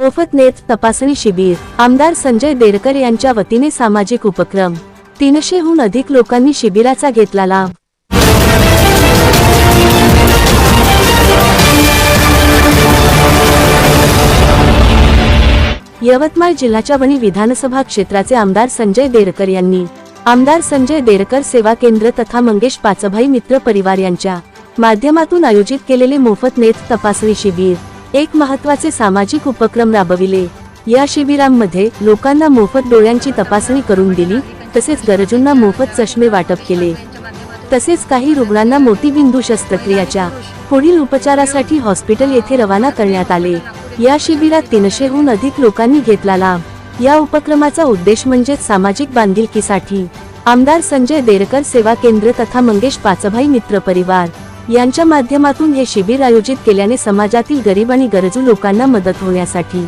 मोफत नेत तपासणी शिबिर. आमदार संजय देरकर यांच्या वतीने सामाजिक उपक्रम. तीनशेहून अधिक लोकांनी शिबिराचा घेतला लाभ. यवतमाळ जिल्ह्याच्या वणी विधानसभा क्षेत्राचे आमदार संजय देरकर यांनी आमदार संजय देरकर सेवा केंद्र तथा मंगेश पाचभाई मित्र परिवार यांच्या माध्यमातून आयोजित केलेले मोफत नेत तपासणी शिबिर. एक महत्त्वाचे सामाजिक उपक्रम राबविले. या शिबिरांमध्ये लोकांना मोफत डोळ्यांची तपासणी करून दिली तसेच गरजूंना मोफत चष्मे वाटप केले. तसेच काही रुग्णांना मोतीबिंदू शस्त्रक्रियाच्या पुढील उपचारासाठी हॉस्पिटल येथे रवाना करण्यात आले. या शिबिरात तीनशेहून अधिक लोकांनी घेतला लाभ. या उपक्रमाचा उद्देश म्हणजे सामाजिक बांधिलकीसाठी. आमदार संजय देरकर सेवा केंद्र तथा मंगेश पाचभाई मित्र परिवार. यांच्या माध्यमातून हे शिबिर आयोजित केल्याने समाजातील गरीब आणि गरजू लोकांना मदत होण्यासाठी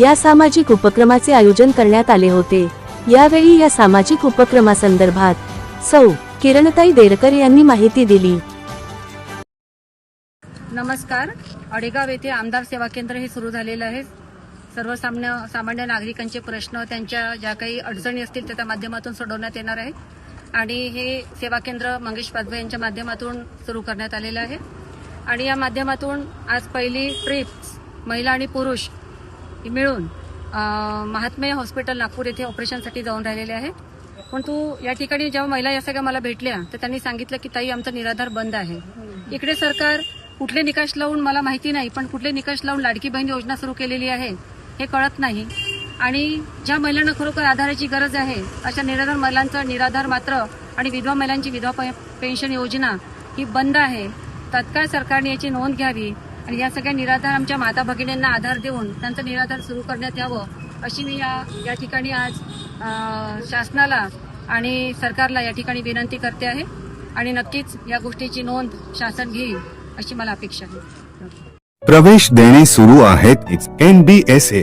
या सामाजिक उपक्रमाचे आयोजन करण्यात आले होते. यावेळी या सामाजिक उपक्रमासंदर्भात सौ. किरणताई देरकर यांनी माहिती दिली. नमस्कार. अडेगाव येथे आमदार सेवा केंद्र हे सुरू झालेलं आहे. सर्वसामान्य सामान्य नागरिकांचे प्रश्न त्यांच्या ज्या काही अडचणी असतील त्याच्या माध्यमातून सोडवण्यात येणार आहे. आणि हे सेवा केंद्र मंगेश पाचभाई यांच्या माध्यमातून सुरू करण्यात आलेलं आहे. आणि या माध्यमातून आज पहिली ट्रीप महिला आणि पुरुष मिळून महात्मे हॉस्पिटल नागपूर येथे ऑपरेशनसाठी जाऊन राहिलेले आहे परंतु या ठिकाणी जेव्हा महिला या सगळ्या मला भेटल्या तर त्यांनी सांगितलं की ताई आमचा निराधार बंद आहे. इकडे सरकार कुठले निकष लावून मला माहिती नाही पण कुठले निकष लावून लाडकी बहीण योजना सुरू केलेली आहे हे कळत नाही. आणि ज्या महिलांना खरोखर आधाराची गरज आहे अशा निराधार महिलांचा निराधार मात्र आणि विधवा महिलांची विधवा पेन्शन योजना ही बंद आहे. तत्काळ सरकारने याची नोंद घ्यावी आणि या सगळ्या निराधार आमच्या माता भगिनींना आधार देऊन त्यांचं निराधार सुरू करण्यात यावं अशी मी या या ठिकाणी आज शासनाला आणि सरकारला या ठिकाणी विनंती करते आहे आणि नक्कीच या गोष्टीची नोंद शासन घेईल अशी मला अपेक्षा आहे. प्रवेश देणे सुरू आहेत N B S A